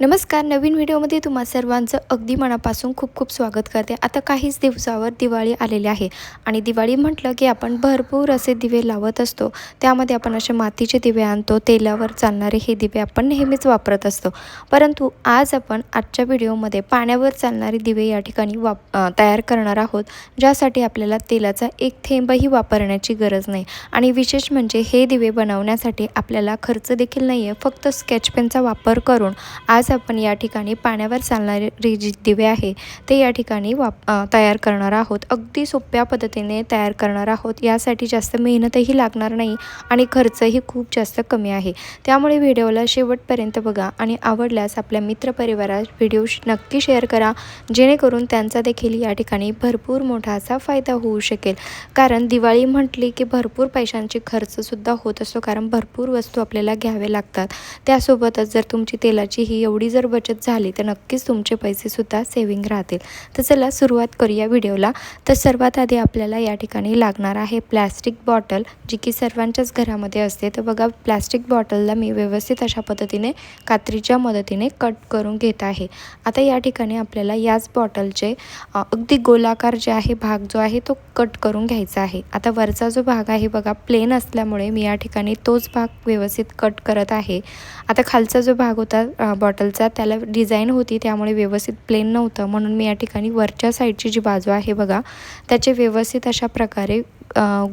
नमस्कार नवीन व्हिडिओमध्ये तुम्हा सर्वांचं अगदी मनापासून खूप खूप स्वागत करते. आता काहीच दिवसावर दिवाळी आलेली आहे आणि दिवाळी म्हटलं की आपण भरपूर असे दिवे लावत असतो. त्यामध्ये आपण असे मातीचे दिवे आणतो तेलावर चालणारे हे दिवे आपण नेहमीच वापरत असतो. परंतु आज आपण आजच्या व्हिडिओमध्ये पाण्यावर चालणारे दिवे या ठिकाणी वाप तयार करणार आहोत ज्यासाठी आपल्याला तेलाचा एक थेंबही वापरण्याची गरज नाही. आणि विशेष म्हणजे हे दिवे बनवण्यासाठी आपल्याला खर्च देखील नाही आहे फक्त स्केच पेनचा वापर करून आज आपण या ठिकाणी पाण्यावर चालणारे जे दिवे आहे ते या ठिकाणी वाप तयार करणार आहोत. अगदी सोप्या पद्धतीने तयार करणार आहोत. यासाठी जास्त मेहनतही लागणार नाही आणि खर्चही खूप जास्त कमी आहे. त्यामुळे व्हिडिओला शेवटपर्यंत बघा आणि आवडल्यास आपल्या मित्रपरिवारात व्हिडिओ नक्की शेअर करा. जेणेकरून त्यांचा देखील या ठिकाणी भरपूर मोठा असा फायदा होऊ शकेल. कारण दिवाळी म्हटली की भरपूर पैशांची खर्चसुद्धा होत असतो. कारण भरपूर वस्तू आपल्याला घ्यावे लागतात. त्यासोबतच जर तुमची तेलाची ही एवढी जर बचत झाली तर नक्कीच तुमचे पैसेसुद्धा सेविंग राहतील. तर चला सुरुवात करूया व्हिडिओला. तर सर्वात आधी आपल्याला या ठिकाणी लागणार आहे प्लॅस्टिक बॉटल जी की सर्वांच्याच घरामध्ये असते. तर बघा प्लॅस्टिक बॉटलला मी व्यवस्थित अशा पद्धतीने कात्रीच्या मदतीने कट करून घेत आहे. आता या ठिकाणी आपल्याला याच बॉटलचे अगदी गोलाकार जे आहे भाग जो आहे तो कट करून घ्यायचा आहे. आता वरचा जो भाग आहे बघा प्लेन असल्यामुळे मी या ठिकाणी तोच भाग व्यवस्थित कट करत आहे. आता खालचा जो भाग होता बॉटल बॉटलचा त्याला डिझाईन होती त्यामुळे व्यवस्थित प्लेन नव्हतं. म्हणून मी या ठिकाणी वरच्या साईडची जी बाजू आहे बघा त्याचे व्यवस्थित अशा प्रकारे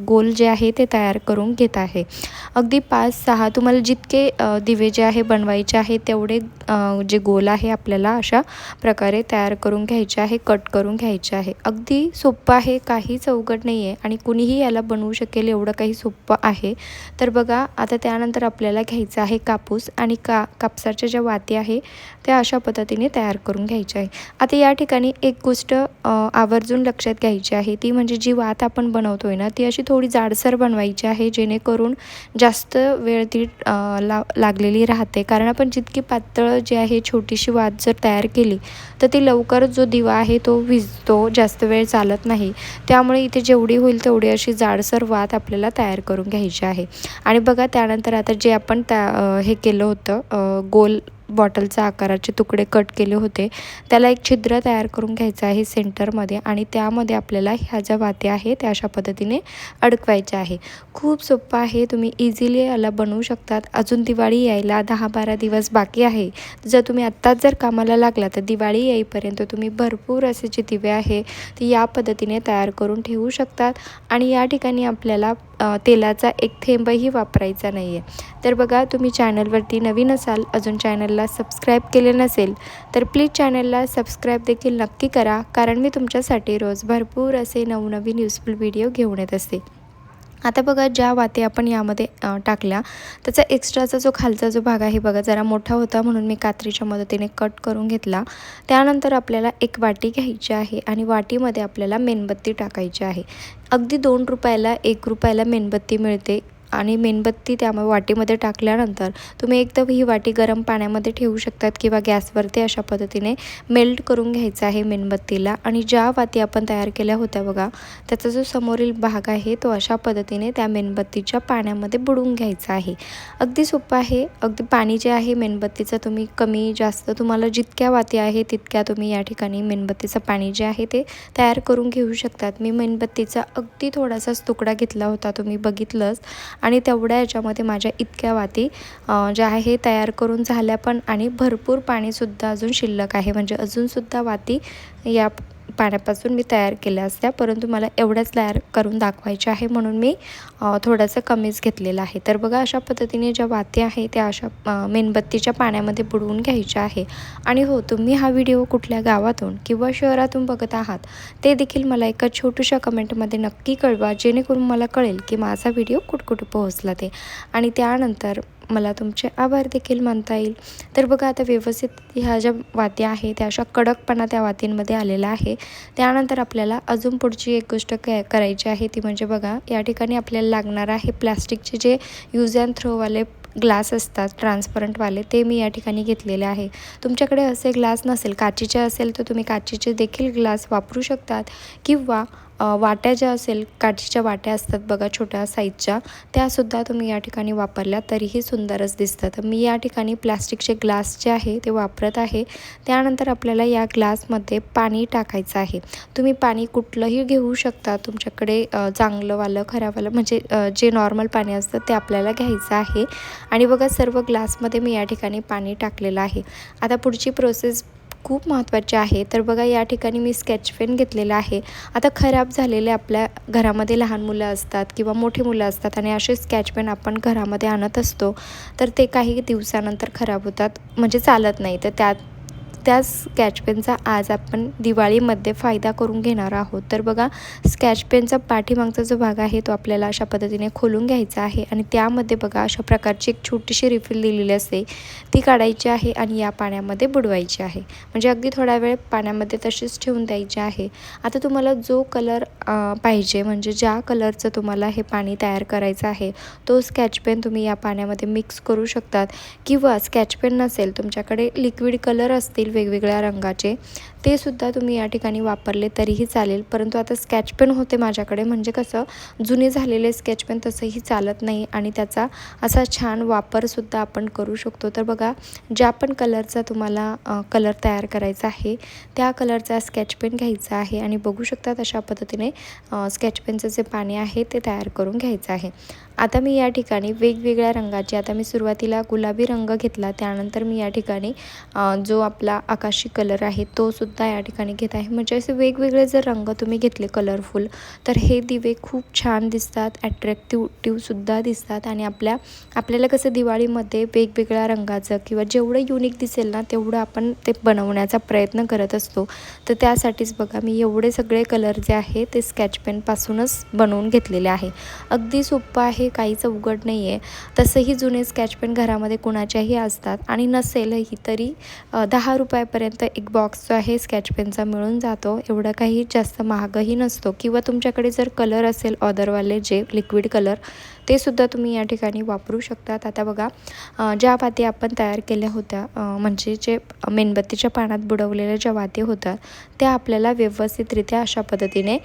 गोल जे आहे ते तयार करून घेत आहे. अगदी पाच सहा तुम्हाला जितके दिवे जे आहे बनवायचे आहे तेवढे जे गोल आहे आपल्याला अशा प्रकारे तयार करून घ्यायचे आहे कट करून घ्यायचे आहे. अगदी सोपं आहे काहीच अवघड नाही आहे आणि कुणीही याला बनवू शकेल एवढं काही सोपं आहे. तर बघा आता त्यानंतर आपल्याला घ्यायचं आहे कापूस आणि का कापसाच्या ज्या वाती आहे त्या अशा पद्धतीने तयार करून घ्यायच्या आहे. आता या ठिकाणी एक गोष्ट आवर्जून लक्षात घ्यायची आहे. ती म्हणजे जी वात आपण बनवतोय ना ती अशी थोडी जाडसर बनवायची आहे जेणेकरून जास्त वेळ ती ला लागलेली राहते. कारण आपण जितकी पातळ जी आहे छोटीशी वात जर तयार केली तर ती लवकर जो दिवा आहे तो विजतो जास्त वेळ चालत नाही. त्यामुळे इथे जेवढी होईल तेवढी अशी जाडसर वात आपल्याला तयार करून घ्यायची आहे. आणि बघा त्यानंतर आता जे आपण त्या हे केलं होतं गोल बॉटलचा आकाराचे तुकडे कट केले होते. त्याला एक छिद्र तयार करून घ्यायचं आहे सेंटरमध्ये आणि त्यामध्ये आपल्याला ह्या ज्या वात्या आहे त्या अशा पद्धतीने अडकवायच्या आहे. खूप सोपं आहे तुम्ही इझिली याला बनवू शकतात. अजून दिवाळी यायला दहा बारा दिवस बाकी आहे. जर तुम्ही आत्ताच जर कामाला लागला तर दिवाळी येईपर्यंत तुम्ही भरपूर असे जे दिवे आहे ते या पद्धतीने तयार करून ठेवू शकतात. आणि या ठिकाणी आपल्याला तेलाचा एक थेंबही वापरायचा नाही आहे तर बघा तुम्ही चॅनलवरती नवीन असाल अजून चॅनलला सबस्क्राईब केले नसेल तर प्लीज चॅनलला सबस्क्राईब देखील नक्की करा कारण मी तुमच्यासाठी रोज भरपूर असे नवनवीन युजफुल व्हिडिओ घेऊन येत असते. आता बघा ज्या वाती आपण यामध्ये टाकल्या त्याचा एक्स्ट्राचा जो खालचा जो भाग आहे बघा जरा मोठा होता म्हणून मी कात्रीच्या मदतीने कट करून घेतला. त्यानंतर आपल्याला एक वाटी घ्यायची आहे आणि वाटीमध्ये आपल्याला मेणबत्ती टाकायची आहे. अगदी दोन रुपयाला एक रुपयाला मेणबत्ती मिळते. आणि मेणबत्ती त्या वाटीमध्ये टाकल्यानंतर तुम्ही एकदम ही वाटी गरम पाण्यामध्ये ठेवू शकतात किंवा गॅसवरती अशा पद्धतीने मेल्ट करून घ्यायचं आहे मेणबत्तीला. आणि ज्या वाती आपण तयार केल्या होत्या बघा त्याचा जो समोरील भाग आहे तो अशा पद्धतीने त्या मेणबत्तीच्या पाण्यामध्ये बुडून घ्यायचा आहे. अगदी सोपं आहे. अगदी पाणी जे आहे मेणबत्तीचं तुम्ही कमी जास्त तुम्हाला जितक्या वाती आहे तितक्या तुम्ही या ठिकाणी मेणबत्तीचं पाणी जे आहे ते तयार करून घेऊ शकतात. मी मेणबत्तीचा अगदी थोडासाच तुकडा घेतला होता तुम्ही बघितलंच. आणि तेवढ्या याच्यामध्ये माझ्या इतक्या वाती ज्या आहे तयार करून झाल्या पण आणि भरपूर पाणीसुद्धा अजून शिल्लक आहे. म्हणजे अजूनसुद्धा वाती या पाण्यापासून मी तयार केल्या असत्या परंतु मला एवढ्याच तयार करून दाखवायच्या आहे म्हणून मी थोडंसं कमीच घेतलेलं आहे. तर बघा अशा पद्धतीने ज्या वाती आहे त्या अशा मेणबत्तीच्या पाण्यामध्ये बुडवून घ्यायच्या आहे. आणि हो तुम्ही हा व्हिडिओ कुठल्या गावातून किंवा शहरातून बघत आहात ते देखील मला एका छोट्याशा कमेंटमध्ये नक्की कळवा जेणेकरून मला कळेल की माझा व्हिडिओ कुठकुठे पोहोचला ते. आणि त्यानंतर मला तुमचे आभार देखील मानता येईल. तर बघा आता व्यवस्थित ह्या ज्या वात्या आहे त्या अशा कडकपणा त्या वातींमध्ये आलेला आहे. त्यानंतर आपल्याला अजून पुढची एक गोष्ट क करायची आहे ती म्हणजे बघा या ठिकाणी आपल्याला लागणार आहे प्लॅस्टिकचे जे यूज अँड थ्रोवाले ग्लास असतात ट्रान्सपरंटवाले ते मी या ठिकाणी घेतलेले आहे. तुमच्याकडे असे ग्लास नसेल काचेचे असेल तर तुम्ही काचेचे देखील ग्लास वापरू शकतात. किंवा वाट्या ज्या असेल काचीच्या वाट्या असतात बघा छोट्या साईजच्या त्यासुद्धा तुम्ही या ठिकाणी वापरल्या तरीही सुंदरच दिसतं तर मी या ठिकाणी प्लॅस्टिकचे ग्लास जे आहे ते वापरत आहे. त्यानंतर आपल्याला या ग्लासमध्ये पाणी टाकायचं आहे. तुम्ही पाणी कुठलंही घेऊ शकता. तुमच्याकडे चांगलंवालं खराबवालं म्हणजे जे नॉर्मल पाणी असतं ते आपल्याला घ्यायचं आहे. आणि बघा सर्व ग्लासमध्ये मी या ठिकाणी पाणी टाकलेलं आहे. आता पुढची प्रोसेस खूप महत्त्वाचे आहे. तर बघा या ठिकाणी मी स्केच पेन घेतलेला आहे. आता खराब झालेले आपल्या घरामध्ये लहान मुलं असतात किंवा मोठी मुलं असतात आणि असे स्केच पेन आपण घरामध्ये आणत असतो तर ते काही दिवसानंतर खराब होतात म्हणजे चालत नाही. तर त्यात त्याच स्कॅच पेनचा आज आपण दिवाळीमध्ये फायदा करून घेणार आहोत. तर बघा स्कॅच पेनचा पाठीमागचा जो भाग आहे तो आपल्याला अशा पद्धतीने खोलून घ्यायचा आहे आणि त्यामध्ये बघा अशा प्रकारची एक छोटीशी रिफिल दिलेली असते. ती काढायची आहे आणि या पाण्यामध्ये बुडवायची आहे. म्हणजे अगदी थोडा वेळ पाण्यामध्ये तशीच ठेवून द्यायची आहे. आता तुम्हाला जो कलर पाहिजे म्हणजे ज्या कलरचं तुम्हाला हे पाणी तयार करायचं आहे तो स्कॅच पेन तुम्ही या पाण्यामध्ये मिक्स करू शकतात. किंवा स्कॅच पेन नसेल तुमच्याकडे लिक्विड कलर असतील वेगवेगळ्या रंगाचे ते सुद्धा तुम्ही या ठिकाणी वापरले तरीही चालेल. परंतु आता स्केच पेन होते माझ्याकडे. म्हणजे कसं जुने झालेले स्केच पेन तसंही चालत नाही आणि त्याचा असा छान वापरसुद्धा आपण करू शकतो. तर बघा ज्या पण कलरचा तुम्हाला कलर तयार करायचा आहे त्या कलरचा स्केच पेन घ्यायचा आहे आणि बघू शकतात अशा पद्धतीने स्केच पेनचं जे पाणी आहे ते तयार करून घ्यायचं आहे. आता मी या ठिकाणी वेगवेगळ्या रंगाचे आता मी सुरुवातीला गुलाबी रंग घेतला त्यानंतर मी या ठिकाणी जो आपला आकाशी कलर आहे तो सुद्धा या ठिकाणी घेत आहे. म्हणजे असे वेगवेगळे जर रंग तुम्ही घेतले कलरफुल तर हे दिवे खूप छान दिसतात ॲट्रॅक्टिव्हटिव्हसुद्धा दिसतात आणि आपल्या आपल्याला कसं दिवाळीमध्ये वेगवेगळ्या रंगाचं किंवा जेवढं युनिक दिसेल ना तेवढं आपण ते बनवण्याचा प्रयत्न करत असतो. तर त्यासाठीच बघा मी एवढे सगळे कलर जे आहे ते स्केच पेनपासूनच बनवून घेतलेले आहे. अगदी सोपं आहे काहीच अवघड नाही आहे तसंही जुने स्केच पेन घरामध्ये कुणाच्याही असतात आणि नसेलही तरी दहा रुपयापर्यंत एक बॉक्स जो आहे स्केच पेनचा मिळून जातो. एवढा काही जास्त महागही नसतो. किंवा तुमच्याकडे जर कलर असेल ऑदरवाले जे लिक्विड कलर ते सुद्धा तुम्ही या ठिकाणी वापरू शकतात. आता बघा ज्या वाती आपण तयार केल्या होत्या म्हणजे जे मेणबत्तीच्या पाण्यात बुडवलेल्या ज्या वाती होत्या त्या आपल्याला व्यवस्थितरित्या अशा पद्धतीने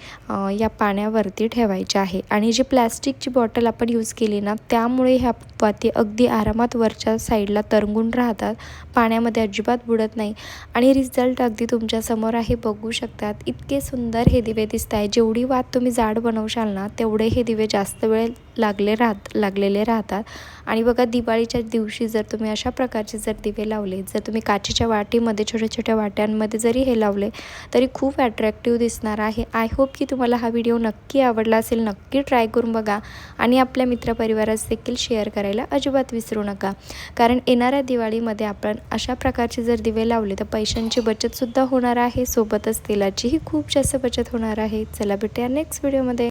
या पाण्यावरती ठेवायच्या आहे. आणि जी प्लॅस्टिकची बॉटल आपण यूज केली ना त्यामुळे ह्या वाती अगदी आरामात वरच्या साईडला तरंगून राहतात. पाण्यामध्ये अजिबात बुडत नाही. आणि रिझल्ट अगदी तुमच्यासमोर आहे बघू शकतात. इतके सुंदर हे दिवे दिसत आहे जेवढी वात तुम्ही जाड बनवशाल ना तेवढे हे दिवे जास्त वेळ लागले राहत लागलेले राहतात. आणि बघा दिवाळीच्या दिवशी जर तुम्ही अशा प्रकारचे जर दिवे लावले जर तुम्ही काचेच्या वाटीमध्ये छोट्या छोट्या वाट्यांमध्ये जरी हे लावले तरी खूप अट्रॅक्टिव्ह दिसणार आहे. आय होप की तुम्हाला हा व्हिडिओ नक्की आवडला असेल नक्की ट्राय करून बघा. आणि आपल्या मित्रपरिवारास देखील शेअर करायला अजिबात विसरू नका. कारण येणाऱ्या दिवाळीमध्ये आपण अशा प्रकारचे जर दिवे लावले तर पैशांची बचतसुद्धा होणार आहे सोबतच तेलाचीही खूप जास्त बचत होणार आहे. चला भेटूया नेक्स्ट व्हिडिओमध्ये